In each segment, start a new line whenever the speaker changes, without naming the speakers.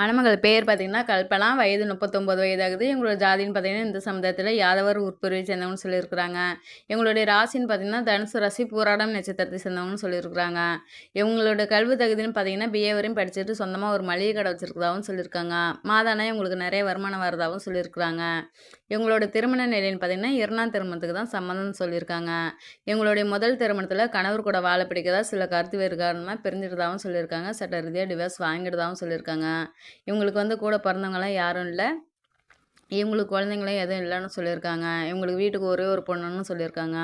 மணமகள் பேர் பார்த்தீங்கன்னா கல்பனா வயது முப்பத்தொம்போது வயதாகுது. எங்களோட ஜாதின்னு பார்த்தீங்கன்னா இந்த சமுதாயத்தில் யாதவர் உட்பிரிவை சேர்ந்தவங்கன்னு சொல்லியிருக்கிறாங்க. எங்களுடைய ராசின்னு பார்த்தீங்கன்னா தனுசு ராசி பூராடம் நட்சத்திரத்தை சேர்ந்தவங்கன்னு சொல்லியிருக்கிறாங்க. இவங்களோட கல்வி தகுதின்னு பார்த்தீங்கன்னா பிஏ வரையும் படிச்சுட்டு சொந்தமாக ஒரு மளிகை கடை வச்சுருக்கதாகவும் சொல்லியிருக்காங்க. மாதானா இவங்களுக்கு நிறைய வருமானம் வரதாகவும் சொல்லியிருக்கிறாங்க. இவங்களோட திருமண நிலைன்னு பார்த்தீங்கன்னா இரண்டாம் திருமணத்துக்கு தான் சம்மந்தம்னு சொல்லியிருக்காங்க. இவங்களுடைய முதல் திருமணத்தில் கணவர் கூட வாழை பிடிக்கிறதா சில கருத்து வேறு காரணமாக பிரிஞ்சிருந்தாவும் சொல்லியிருக்காங்க. சட்ட ரீதியாக டிவோர்ஸ் வாங்கிடுதாவும் சொல்லியிருக்காங்க. இவங்களுக்கு வந்து கூட பிறந்தவங்களாம் யாரும் இல்லை. இவங்களுக்கு குழந்தைங்களும் எதுவும் இல்லைன்னு சொல்லியிருக்காங்க. இவங்களுக்கு வீட்டுக்கு ஒரே ஒரு பொண்ணுன்னு சொல்லியிருக்காங்க.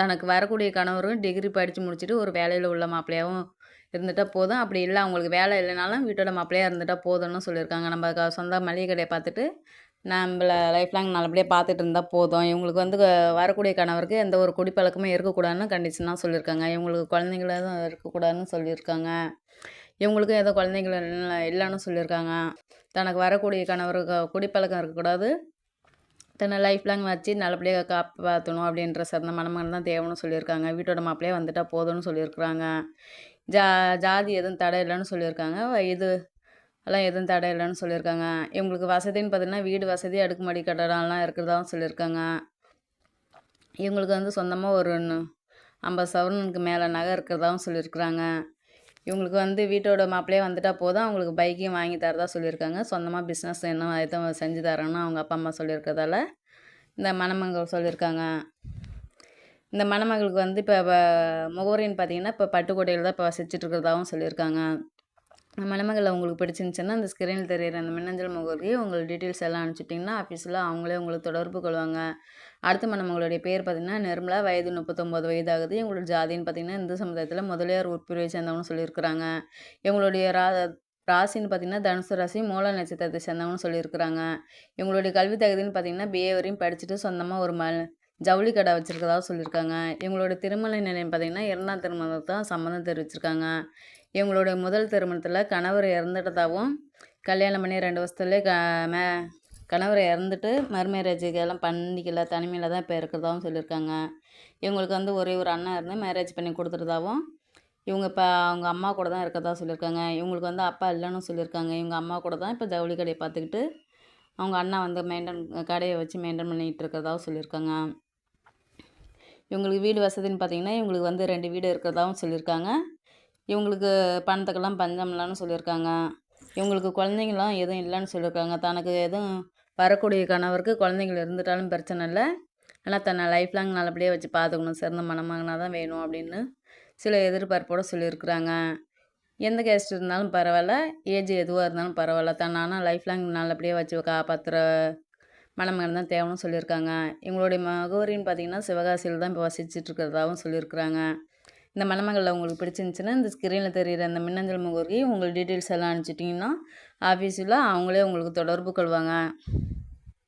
தனக்கு வரக்கூடிய கணவரும் டிகிரி படித்து முடிச்சுட்டு ஒரு வேலையில் உள்ள மாப்பிள்ளையாகவும் இருந்துட்டால் போதும். அப்படி இல்லை அவங்களுக்கு வேலை இல்லைனாலும் வீட்டோட மாப்பிள்ளையாக இருந்துட்டால் போதும்னு சொல்லியிருக்காங்க. நம்ம சொந்த மளிகை கடையை பார்த்துட்டு நம்மள லைஃப் லாங் நல்லபடியாக பார்த்துட்டு இருந்தால் போதும். இவங்களுக்கு வந்து வரக்கூடிய கணவருக்கு எந்த ஒரு குடிப்பழக்கமும் இருக்கக்கூடாதுன்னு கண்டிஷனாக சொல்லியிருக்காங்க. இவங்களுக்கு குழந்தைங்கள எதுவும் இருக்கக்கூடாதுன்னு சொல்லியிருக்காங்க. இவங்களுக்கும் ஏதோ குழந்தைங்கள இல்லை இல்லைன்னு சொல்லியிருக்காங்க. தனக்கு வரக்கூடிய கணவருக்கு குடிப்பழக்கம் இருக்கக்கூடாது. தன்னை லைஃப் லாங் வச்சு நல்லபடியாக காப்பாற்றணும் அப்படின்ற சிறந்த மணமகன் தான் தேவைன்னு சொல்லியிருக்காங்க. வீட்டோட மாப்பிள்ளையே வந்துட்டால் போதும்னு சொல்லியிருக்கிறாங்க. ஜா ஜாதி எதுவும் தடை இல்லைன்னு சொல்லியிருக்காங்க. இது எல்லாம் எதுவும் தடை இல்லைன்னு சொல்லியிருக்காங்க. இவங்களுக்கு வசதின்னு பார்த்தீங்கன்னா வீடு வசதி அடுக்குமாடி கட்டடம்லாம் இருக்கிறதாவும் சொல்லியிருக்காங்க. இவங்களுக்கு வந்து சொந்தமாக ஒரு ஐம்பது சவரனுக்கு மேலே நகை இருக்கிறதாவும் சொல்லியிருக்கிறாங்க. இவங்களுக்கு வந்து வீட்டோட மாப்பிள்ளையே வந்துட்டால் போதும். அவங்களுக்கு பைக்கையும் வாங்கி தரதா சொல்லியிருக்காங்க. சொந்தமாக பிஸ்னஸ் என்ன எதுவும் செஞ்சு தரேன்னு அவங்க அப்பா அம்மா சொல்லியிருக்கிறதால இந்த மணமகள் சொல்லியிருக்காங்க. இந்த மணமகளுக்கு வந்து இப்போ முகவரின்னு பார்த்தீங்கன்னா இப்போ பட்டுக்கோட்டையில் தான் இப்போ வசிச்சுட்டு இருக்கிறதாவும் சொல்லியிருக்காங்க. மணமகள் உங்களுக்கு பிடிச்சிருந்துச்சுன்னா அந்த ஸ்க்ரீனில் தெரியுற அந்த மின்னஞ்சல் முகவரிக்கு உங்கள் டீட்டெயில்ஸ் எல்லாம் அனுப்பிச்சிட்டிங்கன்னா ஆஃபீஸில் அவங்களே உங்களுக்கு தொடர்பு கொள்வாங்க. அடுத்த மணமகளுடைய பேர் பார்த்தீங்கன்னா நிர்மலா வயது முப்பத்தொம்போது வயது ஆகுது இவங்களோட ஜாதின்னு பார்த்தீங்கன்னா இந்து சமுதாயத்தில் முதலியார் உட்பிரிவை சேர்ந்தவங்கன்னு சொல்லியிருக்கிறாங்க. இவங்களுடைய ரா ராசின்னு பார்த்தீங்கன்னா தனுசு ராசி மூல நட்சத்திரத்தை சேர்ந்தவங்கன்னு சொல்லியிருக்கிறாங்க. இவங்களுடைய கல்வி தகுதின்னு பார்த்தீங்கன்னா பிஏ வரையும் படிச்சுட்டு சொந்தமாக ஒரு ம ஜவுளி கடை வச்சுருக்கதாக சொல்லியிருக்காங்க. இவங்களோட திருமண நிலையம் பார்த்தீங்கன்னா இரண்டாம் திருமணத்தை தான் சம்மந்தம் தெரிவிச்சிருக்காங்க. இவங்களுடைய முதல் திருமணத்தில் கணவர் இறந்துட்டதாகவும் கல்யாணம் பண்ணி ரெண்டு வருஷத்துலேயே க மே கணவர் இறந்துட்டு மறுமேரேஜுக்கு எல்லாம் பண்ணிக்கல தனிமையில் தான் இப்போ இருக்கிறதாகவும் சொல்லியிருக்காங்க. இவங்களுக்கு வந்து ஒரே ஒரு அண்ணன் இருந்து மேரேஜ் பண்ணி கொடுத்துட்டதாகவும் இவங்க இப்போ அவங்க அம்மா கூட தான் இருக்கிறதா சொல்லியிருக்காங்க. இவங்களுக்கு வந்து அப்பா இல்லைன்னு சொல்லியிருக்காங்க. இவங்க அம்மா கூட தான் இப்போ ஜவுளி கடையை பார்த்துக்கிட்டு அவங்க அண்ணா வந்து மெயின்டைன் கடையை வச்சு மெயின்டைன் பண்ணிகிட்டு இருக்கிறதாவும் சொல்லியிருக்காங்க. இவங்களுக்கு வீடு வசதின்னு பார்த்தீங்கன்னா இவங்களுக்கு வந்து ரெண்டு வீடு இருக்கிறதாவும் சொல்லியிருக்காங்க. இவங்களுக்கு பணத்துக்கெல்லாம் பஞ்சம் இல்லைன்னு சொல்லியிருக்காங்க. இவங்களுக்கு குழந்தைங்களாம் எதுவும் இல்லைன்னு சொல்லியிருக்காங்க. தனக்கு எதுவும் வரக்கூடிய கணவருக்கு குழந்தைங்கள் இருந்துட்டாலும் பிரச்சனை இல்லை. ஆனால் தன்னை லைஃப் லாங் நல்லபடியாக வச்சு பார்த்துக்கணும். சிறந்த மணமகனாக தான் வேணும் அப்படின்னு சில எதிர்பார்ப்போடு சொல்லியிருக்கிறாங்க. எந்த கேஸ்ட் இருந்தாலும் பரவாயில்ல. ஏஜ் எதுவாக இருந்தாலும் பரவாயில்ல. தன்னை ஆனால் லைஃப் லாங் நல்லபடியாக வச்சு காப்பாற்றுற மணமகன் தான் தேவைன்னு சொல்லியிருக்காங்க. எங்களுடைய மகவரின்னு பார்த்தீங்கன்னா சிவகாசியில் தான் இப்போ வசிச்சுட்டு இருக்கிறதாகவும் சொல்லியிருக்கிறாங்க. இந்த மணமகளில் உங்களுக்கு பிடிச்சிருந்துச்சுன்னா இந்த ஸ்க்ரீனில் தெரிகிற அந்த மின்னஞ்சல் முகவரிக்கு உங்கள் டீட்டெயில்ஸ் எல்லாம் அனுப்பிச்சிட்டிங்கன்னா ஆஃபீஸில் அவங்களே உங்களுக்கு தொடர்பு கொள்வாங்க.